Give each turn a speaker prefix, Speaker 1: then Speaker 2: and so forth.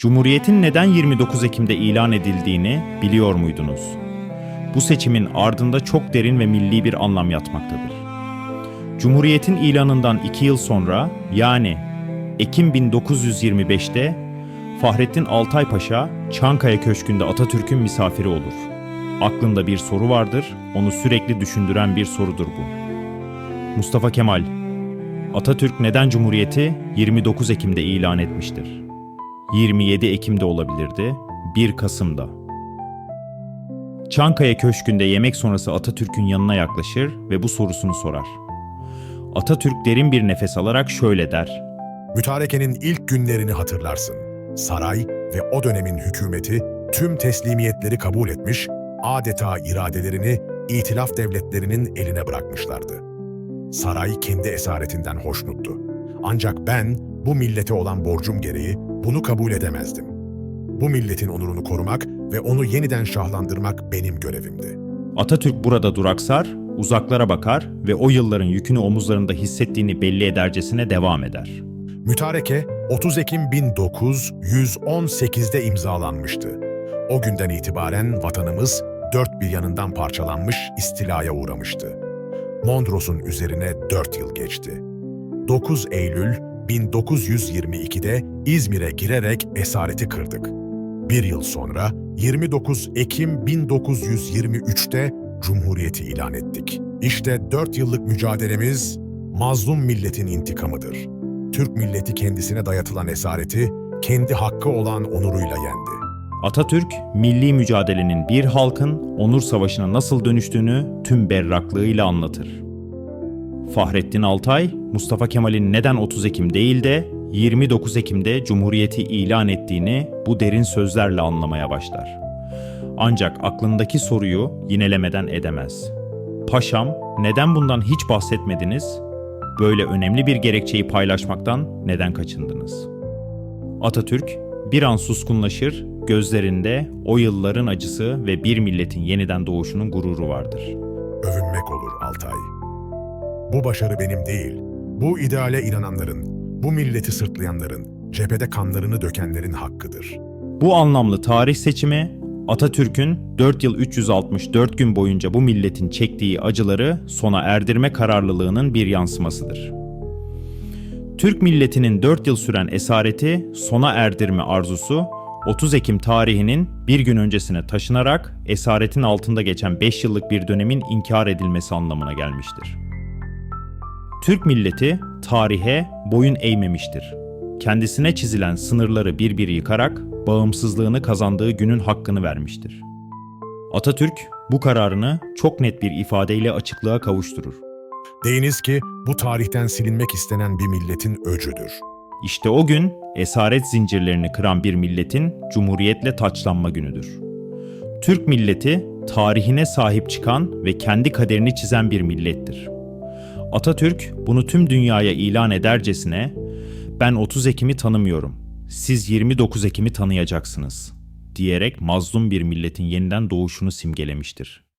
Speaker 1: Cumhuriyetin neden 29 Ekim'de ilan edildiğini biliyor muydunuz? Bu seçimin ardında çok derin ve milli bir anlam yatmaktadır. Cumhuriyetin ilanından iki yıl sonra yani Ekim 1925'te Fahrettin Altay Paşa Çankaya Köşkü'nde Atatürk'ün misafiri olur. Aklında bir soru vardır, onu sürekli düşündüren bir sorudur bu. Mustafa Kemal, Atatürk neden Cumhuriyeti 29 Ekim'de ilan etmiştir? 27 Ekim'de olabilirdi, 1 Kasım'da. Çankaya Köşkü'nde yemek sonrası Atatürk'ün yanına yaklaşır ve bu sorusunu sorar. Atatürk derin bir nefes alarak şöyle der.
Speaker 2: Mütarekenin ilk günlerini hatırlarsın. Saray ve o dönemin hükümeti tüm teslimiyetleri kabul etmiş, adeta iradelerini itilaf devletlerinin eline bırakmışlardı. Saray kendi esaretinden hoşnuttu. Ancak ben bu millete olan borcum gereği bunu kabul edemezdim. Bu milletin onurunu korumak ve onu yeniden şahlandırmak benim görevimdi.
Speaker 1: Atatürk burada duraksar, uzaklara bakar ve o yılların yükünü omuzlarında hissettiğini belli edercesine devam eder.
Speaker 2: Mütareke 30 Ekim 1918'de imzalanmıştı. O günden itibaren vatanımız dört bir yanından parçalanmış, istilaya uğramıştı. Mondros'un üzerine dört yıl geçti. 9 Eylül 1922'de İzmir'e girerek esareti kırdık. Bir yıl sonra 29 Ekim 1923'te Cumhuriyeti ilan ettik. İşte dört yıllık mücadelemiz mazlum milletin intikamıdır. Türk milleti kendisine dayatılan esareti kendi hakkı olan onuruyla yendi.
Speaker 1: Atatürk, milli mücadelenin bir halkın onur savaşına nasıl dönüştüğünü tüm berraklığıyla anlatır. Fahrettin Altay, Mustafa Kemal'in neden 30 Ekim değil de 29 Ekim'de Cumhuriyeti ilan ettiğini bu derin sözlerle anlamaya başlar. Ancak aklındaki soruyu yinelemeden edemez. Paşam, neden bundan hiç bahsetmediniz? Böyle önemli bir gerekçeyi paylaşmaktan neden kaçındınız? Atatürk bir an suskunlaşır, gözlerinde o yılların acısı ve bir milletin yeniden doğuşunun gururu vardır.
Speaker 2: Övünmek olur Altay. Bu başarı benim değil, bu ideale inananların, bu milleti sırtlayanların, cephede kanlarını dökenlerin hakkıdır.
Speaker 1: Bu anlamlı tarih seçimi Atatürk'ün 4 yıl 364 gün boyunca bu milletin çektiği acıları sona erdirme kararlılığının bir yansımasıdır. Türk milletinin 4 yıl süren esareti sona erdirme arzusu 30 Ekim tarihinin bir gün öncesine taşınarak esaretin altında geçen 5 yıllık bir dönemin inkar edilmesi anlamına gelmiştir. Türk milleti tarihe boyun eğmemiştir. Kendisine çizilen sınırları bir bir yıkarak bağımsızlığını kazandığı günün hakkını vermiştir. Atatürk bu kararını çok net bir ifadeyle açıklığa kavuşturur.
Speaker 2: Deyiniz ki bu tarihten silinmek istenen bir milletin öcüdür.
Speaker 1: İşte o gün esaret zincirlerini kıran bir milletin cumhuriyetle taçlanma günüdür. Türk milleti tarihine sahip çıkan ve kendi kaderini çizen bir millettir. Atatürk bunu tüm dünyaya ilan edercesine ben 30 Ekim'i tanımıyorum. Siz 29 Ekim'i tanıyacaksınız diyerek mazlum bir milletin yeniden doğuşunu simgelemiştir.